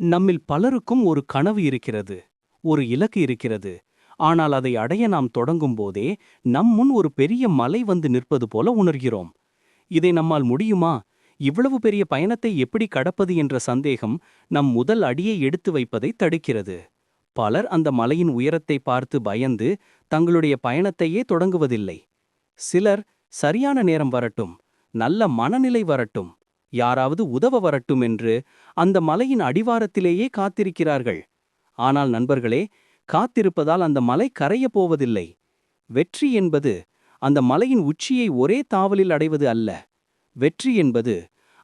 நம்மில் பலருக்கும் ஒரு கனவு இருக்கிறது ஒரு இலக்கு இருக்கிறது. ஆனால் அதை அடைய நாம் தொடங்கும் போதே நம் முன் ஒரு பெரிய மலை வந்து நிற்பது போல உணர்கிறோம். இதை நம்மால் முடியுமா? இவ்வளவு பெரிய பயணத்தை எப்படி கடப்பது என்ற சந்தேகம் நம் முதல் அடியை எடுத்து வைப்பதை தடுக்கிறது. பலர் அந்த மலையின் உயரத்தை பார்த்து பயந்து தங்களுடைய பயணத்தையே தொடங்குவதில்லை. சிலர் சரியான நேரம் வரட்டும் நல்ல மனநிலை வரட்டும். யாராவது உதவ வரட்டும் என்று அந்த மலையின் அடிவாரத்திலேயே காத்திருக்கிறார்கள். ஆனால் நண்பர்களே காத்திருப்பதால் அந்த மலை கரையப் போவதில்லை. வெற்றி என்பது அந்த மலையின் உச்சியை ஒரே தாவலில் அடைவது அல்ல. வெற்றி என்பது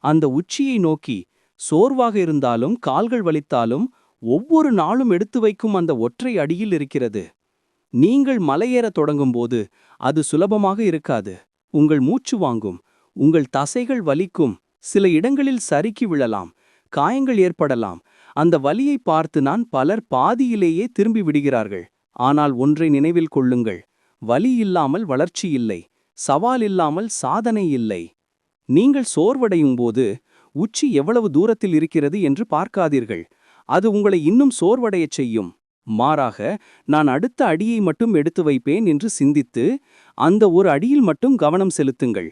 அந்த உச்சியை நோக்கி சோர்வாக இருந்தாலும் கால்கள் வலித்தாலும் ஒவ்வொரு நாளும் எடுத்து வைக்கும் அந்த ஒற்றை அடியில் இருக்கிறது. நீங்கள் மலையேறத் தொடங்கும்போது அது சுலபமாக இருக்காது. உங்கள் மூச்சு வாங்கும் உங்கள் தசைகள் வலிக்கும் சில இடங்களில் சறுக்கி விழலாம் காயங்கள் ஏற்படலாம். அந்த வலியை பார்த்து நான் பலர் பாதியிலேயே திரும்பி விடுகிறார்கள். ஆனால் ஒன்றை நினைவில் கொள்ளுங்கள் வலி இல்லாமல் வளர்ச்சி இல்லை சவால் இல்லாமல் சாதனை இல்லை. நீங்கள் சோர்வடையும் போது உச்சி எவ்வளவு தூரத்தில் இருக்கிறது என்று பார்க்காதீர்கள் அது உங்களை இன்னும் சோர்வடையச் செய்யும். மாறாக நான் அடுத்த அடியை மட்டும் எடுத்து வைப்பேன் என்று சிந்தித்து அந்த ஒரு அடியில் மட்டும் கவனம் செலுத்துங்கள்.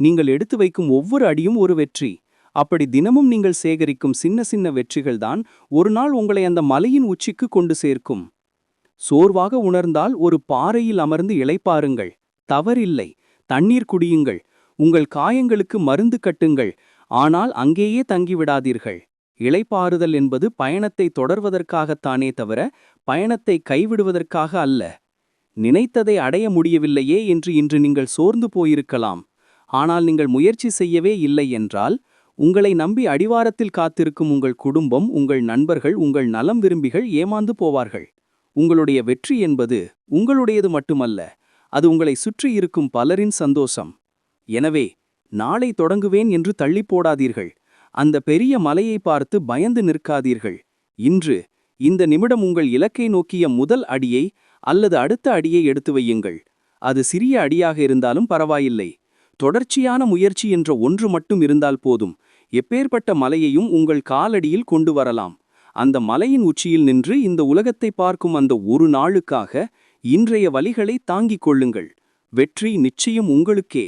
நீங்கள் எடுத்து வைக்கும் ஒவ்வொரு அடியும் ஒரு வெற்றி. அப்படி தினமும் நீங்கள் சேகரிக்கும் சின்ன சின்ன வெற்றிகள்தான் ஒரு நாள் உங்களை அந்த மலையின் உச்சிக்கு கொண்டு சேர்க்கும். சோர்வாக உணர்ந்தால் ஒரு பாறையில் அமர்ந்து இளைப்பாருங்கள். தவறில்லை. தண்ணீர் குடியுங்கள். உங்கள் காயங்களுக்கு மருந்து கட்டுங்கள். ஆனால் அங்கேயே தங்கிவிடாதீர்கள். இளைப்பாறுதல் என்பது பயணத்தை தொடர்வதற்காகத்தானே தவிர பயணத்தை கைவிடுவதற்காக அல்ல. நினைத்ததை அடைய முடியவில்லையே என்று இன்று நீங்கள் சோர்ந்து போயிருக்கலாம். ஆனால் நீங்கள் முயற்சி செய்யவே இல்லை என்றால் உங்களை நம்பி அடிவாரத்தில் காத்திருக்கும் உங்கள் குடும்பம் உங்கள் நண்பர்கள் உங்கள் நலம் விரும்பிகள் ஏமாந்து போவார்கள். உங்களுடைய வெற்றி என்பது உங்களுடையது மட்டுமல்ல அது உங்களை சுற்றி இருக்கும் பலரின் சந்தோஷம். எனவே நாளை தொடங்குவேன் என்று தள்ளி போடாதீர்கள். அந்த பெரிய மலையை பார்த்து பயந்து நிற்காதீர்கள். இன்று இந்த நிமிடம் உங்கள் இலக்கை நோக்கிய முதல் அடியை அல்லது அடுத்த அடியை எடுத்து வையுங்கள். அது சிறிய அடியாக இருந்தாலும் பரவாயில்லை. தொடர்ச்சியான முயற்சி என்ற ஒன்று மட்டும் இருந்தால் போதும். எப்பேற்பட்ட மலையையும் உங்கள் காலடியில் கொண்டு வரலாம். அந்த மலையின் உச்சியில் நின்று இந்த உலகத்தை பார்க்கும் அந்த ஒரு நாளுக்காக இன்றைய வழிகளை தாங்கிக் கொள்ளுங்கள். வெற்றி நிச்சயம் உங்களுக்கே.